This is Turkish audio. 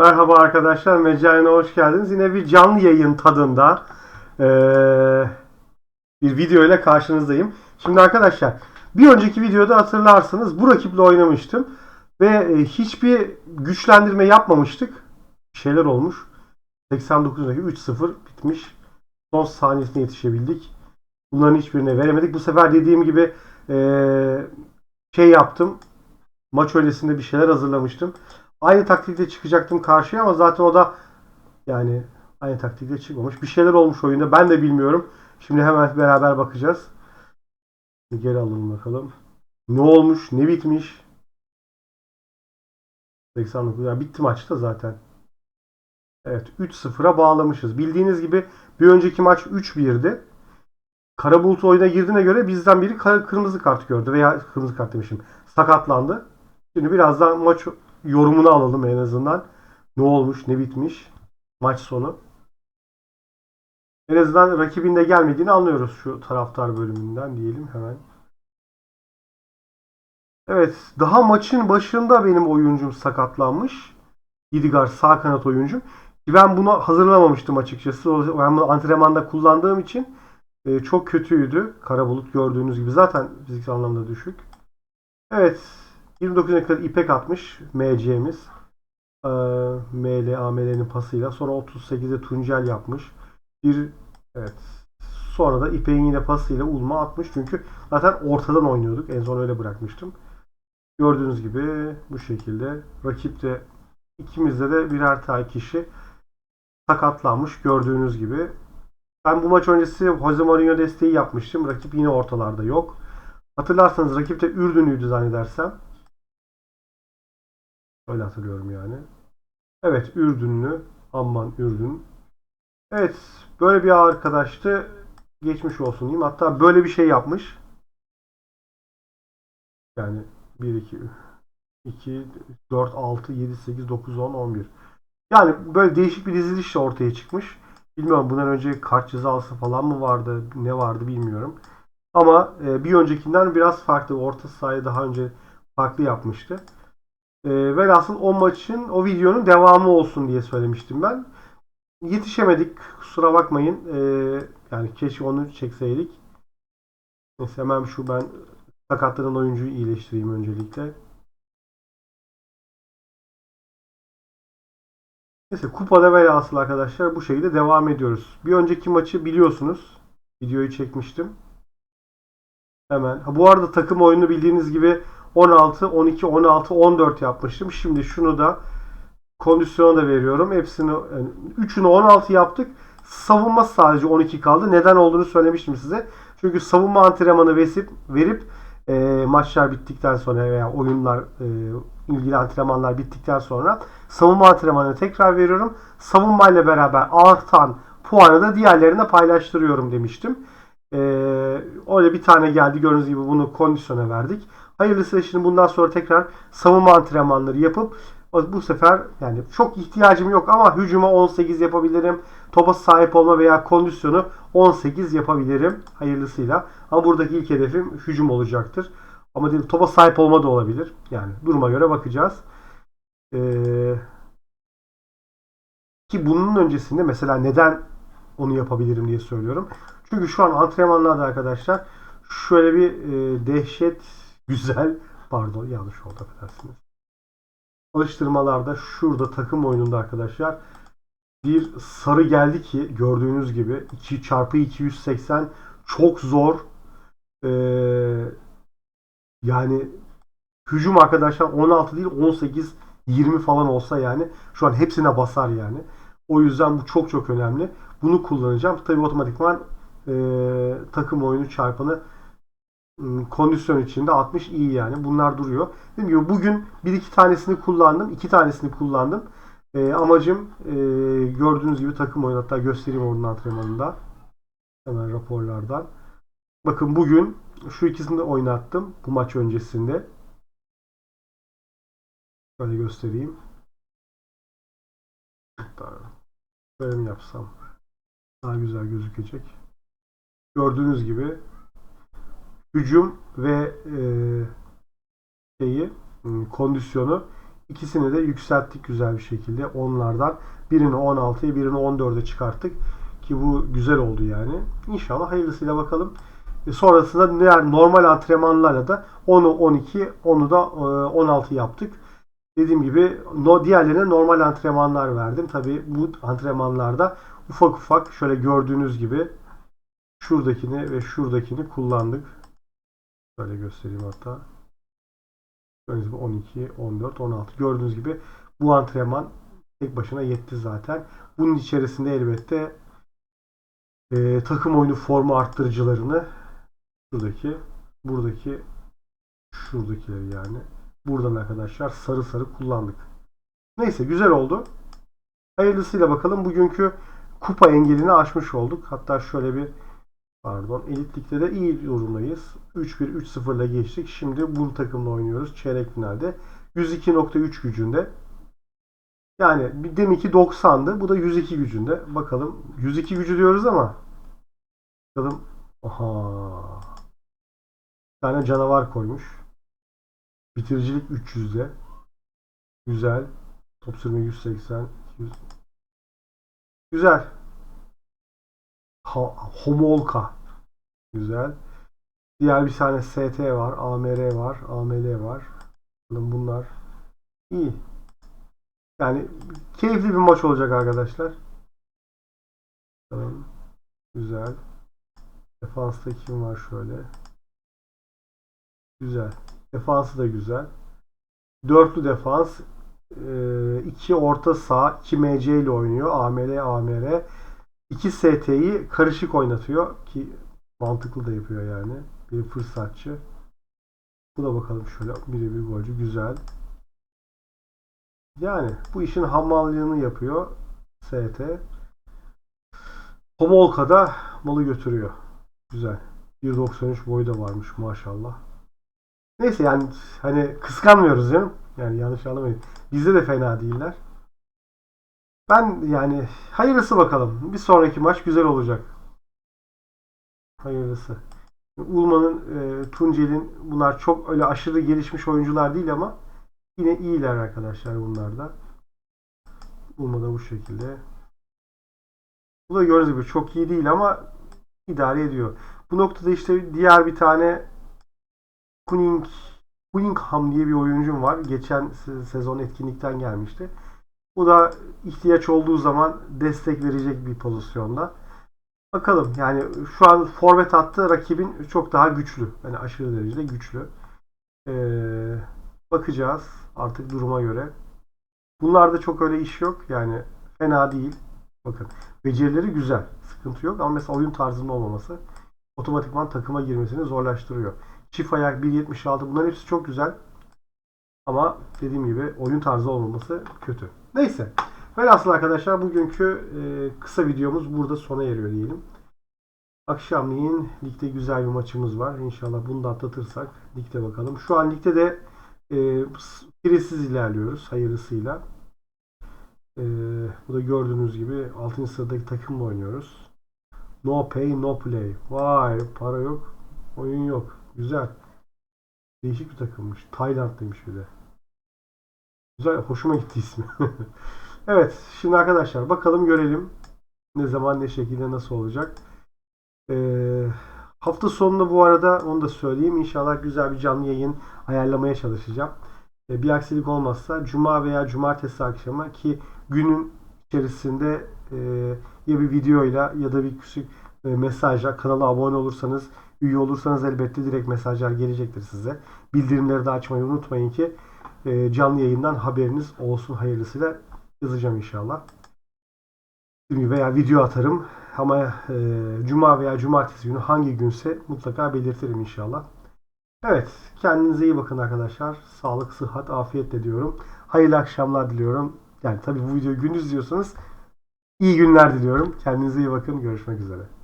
Merhaba arkadaşlar, Mecai'ne hoş geldiniz. Yine bir canlı yayın tadında bir video ile karşınızdayım. Şimdi arkadaşlar, bir önceki videoda hatırlarsınız bu rakiple oynamıştım. Ve e, hiçbir güçlendirme yapmamıştık. Bir şeyler olmuş. 89'daki 3-0 bitmiş. Son saniyesine yetişebildik. Bunların hiçbirine veremedik. Bu sefer dediğim gibi şey yaptım. Maç öncesinde bir şeyler hazırlamıştım. Aynı taktikle çıkacaktım karşıya ama zaten o da yani aynı taktikle çıkmamış. Bir şeyler olmuş oyunda. Ben de bilmiyorum. Şimdi hemen beraber bakacağız. Geri alalım bakalım. Ne olmuş? Ne bitmiş? 89. Ya bitti maçta zaten. Evet 3-0'a bağlamışız. Bildiğiniz gibi bir önceki maç 3-1'di. Karabulut oyuna girdiğine göre bizden biri kırmızı kart gördü veya kırmızı kart demişim. Sakatlandı. Şimdi birazdan maç yorumunu alalım en azından. Ne olmuş, ne bitmiş maç sonu. En azından rakibin de gelmediğini anlıyoruz şu taraftar bölümünden diyelim hemen. Evet, daha maçın başında benim oyuncum sakatlanmış. Yidigar sağ kanat oyuncum. Ben bunu hazırlamamıştım açıkçası. Ben bunu antrenmanda kullandığım için e, çok kötüydü. Karabulut gördüğünüz gibi zaten fiziksel anlamda düşük. Evet, 29'a kadar ipek atmış MC'miz. Ee, ML, AML'nin pasıyla. Sonra 38'de Tuncel yapmış. Bir evet. Sonra da İpek'in yine pasıyla Ulma atmış. Çünkü zaten ortadan oynuyorduk. En son öyle bırakmıştım. Gördüğünüz gibi bu şekilde. Rakip de ikimizde de birer tane kişi sakatlanmış. Gördüğünüz gibi. Ben bu maç öncesi Jose Mourinho desteği yapmıştım. Rakip yine ortalarda yok. Hatırlarsanız rakip de Ürdünlüydü zannedersem. Öyle hatırlıyorum yani. Evet Ürdünlü. Amman Ürdün. Evet böyle bir arkadaştı. Geçmiş olsun diyeyim. Hatta böyle bir şey yapmış. Yani 1, 2, 2, 4, 6, 7, 8, 9, 10, 11. Yani böyle değişik bir dizilişle ortaya çıkmış. Bilmiyorum bundan önce kart cezası falan mı vardı, ne vardı bilmiyorum. Ama e, bir öncekinden biraz farklı. Orta sahayı daha önce farklı yapmıştı. E, velhasıl o maçın, o videonun devamı olsun diye söylemiştim ben. Yetişemedik. Kusura bakmayın. E, yani keşke onu çekseydik. Neyse hemen şu ben sakatlanan oyuncuyu iyileştireyim öncelikle. Neyse kupada velhasıl arkadaşlar bu şekilde devam ediyoruz. Bir önceki maçı biliyorsunuz. Videoyu çekmiştim. Hemen. Ha, bu arada takım oyunu bildiğiniz gibi 16, 12, 16, 14 yapmıştım. Şimdi şunu da kondisyona da veriyorum. Hepsini yani 3'ünü 16 yaptık. Savunma sadece 12 kaldı. Neden olduğunu söylemiştim size. Çünkü savunma antrenmanı verip, verip e, maçlar bittikten sonra veya oyunlar e, ilgili antrenmanlar bittikten sonra savunma antrenmanını tekrar veriyorum. Savunmayla beraber artan puanı da diğerlerine paylaştırıyorum demiştim. Ee, öyle bir tane geldi. Gördüğünüz gibi bunu kondisyona verdik. Hayırlısı şimdi bundan sonra tekrar savunma antrenmanları yapıp bu sefer yani çok ihtiyacım yok ama hücuma 18 yapabilirim. Topa sahip olma veya kondisyonu 18 yapabilirim hayırlısıyla. Ama buradaki ilk hedefim hücum olacaktır. Ama dedim topa sahip olma da olabilir. Yani duruma göre bakacağız. Ee, ki bunun öncesinde mesela neden onu yapabilirim diye söylüyorum. Çünkü şu an antrenmanlarda arkadaşlar şöyle bir e, dehşet güzel pardon yanlış oldu affedersiniz. Alıştırmalarda şurada takım oyununda arkadaşlar bir sarı geldi ki gördüğünüz gibi 2 çarpı 280 çok zor. Ee, yani hücum arkadaşlar 16 değil 18 20 falan olsa yani şu an hepsine basar yani. O yüzden bu çok çok önemli. Bunu kullanacağım. Tabii otomatikman e, takım oyunu çarpanı kondisyon içinde 60 iyi yani. Bunlar duruyor. Dediğim gibi bugün bir iki tanesini kullandım. iki tanesini kullandım. E, amacım e, gördüğünüz gibi takım oyunu hatta göstereyim onun antrenmanında. Hemen raporlardan. Bakın bugün şu ikisini de oynattım. Bu maç öncesinde. Şöyle göstereyim. Böyle mi yapsam? Daha güzel gözükecek. Gördüğünüz gibi hücum ve e, şeyi m, kondisyonu İkisini de yükselttik güzel bir şekilde onlardan. Birini 16'ya birini 14'e çıkarttık. Ki bu güzel oldu yani. İnşallah hayırlısıyla bakalım. E, sonrasında diğer normal antrenmanlarla da 10'u 12, onu da e, 16 yaptık. Dediğim gibi no, diğerlerine normal antrenmanlar verdim. Tabi bu antrenmanlarda ufak ufak şöyle gördüğünüz gibi şuradakini ve şuradakini kullandık. Şöyle göstereyim hatta. Gördüğünüz gibi 12, 14, 16. Gördüğünüz gibi bu antrenman tek başına yetti zaten. Bunun içerisinde elbette e, takım oyunu formu arttırıcılarını şuradaki, buradaki, şuradakileri yani. Buradan arkadaşlar sarı sarı kullandık. Neyse güzel oldu. Hayırlısıyla bakalım. Bugünkü kupa engelini aşmış olduk. Hatta şöyle bir pardon elitlikte de iyi durumdayız. 3-1 3-0 ile geçtik. Şimdi bu takımla oynuyoruz. Çeyrek finalde. 102.3 gücünde. Yani bir deminki 90'dı. Bu da 102 gücünde. Bakalım. 102 gücü diyoruz ama bakalım. Aha. Bir tane canavar koymuş. Bitiricilik 300'de. Güzel. Top sürme 180. 200. Güzel. Homolka. Güzel. Diğer bir tane ST var. AMR var. AML var. Bunlar iyi. Yani keyifli bir maç olacak arkadaşlar. Bakalım. Güzel. Defansta kim var şöyle. Güzel. Defansı da güzel. Dörtlü defans. 2 orta saha. 2 MC ile oynuyor. AML, AMR. 2 ST'yi karışık oynatıyor. Ki mantıklı da yapıyor yani. Bir fırsatçı. Bu da bakalım şöyle. Biri bir golcü. Güzel. Yani bu işin hamallığını yapıyor. ST. Homolka'da malı götürüyor. Güzel. 1.93 boyu da varmış maşallah. Neyse yani hani kıskanmıyoruz canım. Yani yanlış anlamayın. Bizde de fena değiller. Ben yani hayırlısı bakalım. Bir sonraki maç güzel olacak. Hayırlısı. Ulman'ın, e, Tuncel'in bunlar çok öyle aşırı gelişmiş oyuncular değil ama yine iyiler arkadaşlar bunlar da. Ulma da bu şekilde. Bu da gördüğünüz gibi çok iyi değil ama idare ediyor. Bu noktada işte diğer bir tane Kuning Cunningham diye bir oyuncum var. Geçen sezon etkinlikten gelmişti. Bu da ihtiyaç olduğu zaman destek verecek bir pozisyonda. Bakalım yani şu an forvet hattı rakibin çok daha güçlü. Yani aşırı derecede güçlü. Ee, bakacağız artık duruma göre. Bunlarda çok öyle iş yok. Yani fena değil. Bakın becerileri güzel. Sıkıntı yok ama mesela oyun tarzının olmaması otomatikman takıma girmesini zorlaştırıyor. Çift ayak 1.76 bunların hepsi çok güzel. Ama dediğim gibi oyun tarzı olmaması kötü. Neyse. Velhasıl arkadaşlar bugünkü e, kısa videomuz burada sona eriyor diyelim. Akşamleyin ligde güzel bir maçımız var. İnşallah bunu da atlatırsak ligde bakalım. Şu an ligde de e, piresiz ilerliyoruz hayırlısıyla. E, bu da gördüğünüz gibi 6. sıradaki takımla oynuyoruz. No pay no play. Vay para yok. Oyun yok. Güzel. Değişik bir takımmış. Tayland'daymış bir de. Güzel. Hoşuma gitti ismi. evet. Şimdi arkadaşlar bakalım görelim. Ne zaman ne şekilde nasıl olacak. Ee, hafta sonunda bu arada onu da söyleyeyim. İnşallah güzel bir canlı yayın ayarlamaya çalışacağım. Ee, bir aksilik olmazsa Cuma veya Cumartesi akşamı ki günün içerisinde e, ya bir videoyla ya da bir küçük e, mesajla kanala abone olursanız Üye olursanız elbette direkt mesajlar gelecektir size. Bildirimleri de açmayı unutmayın ki e, canlı yayından haberiniz olsun hayırlısıyla yazacağım inşallah. Veya video atarım ama e, cuma veya cumartesi günü hangi günse mutlaka belirtirim inşallah. Evet kendinize iyi bakın arkadaşlar. Sağlık, sıhhat, afiyetle diyorum. Hayırlı akşamlar diliyorum. Yani tabii bu videoyu gündüz izliyorsanız iyi günler diliyorum. Kendinize iyi bakın. Görüşmek üzere.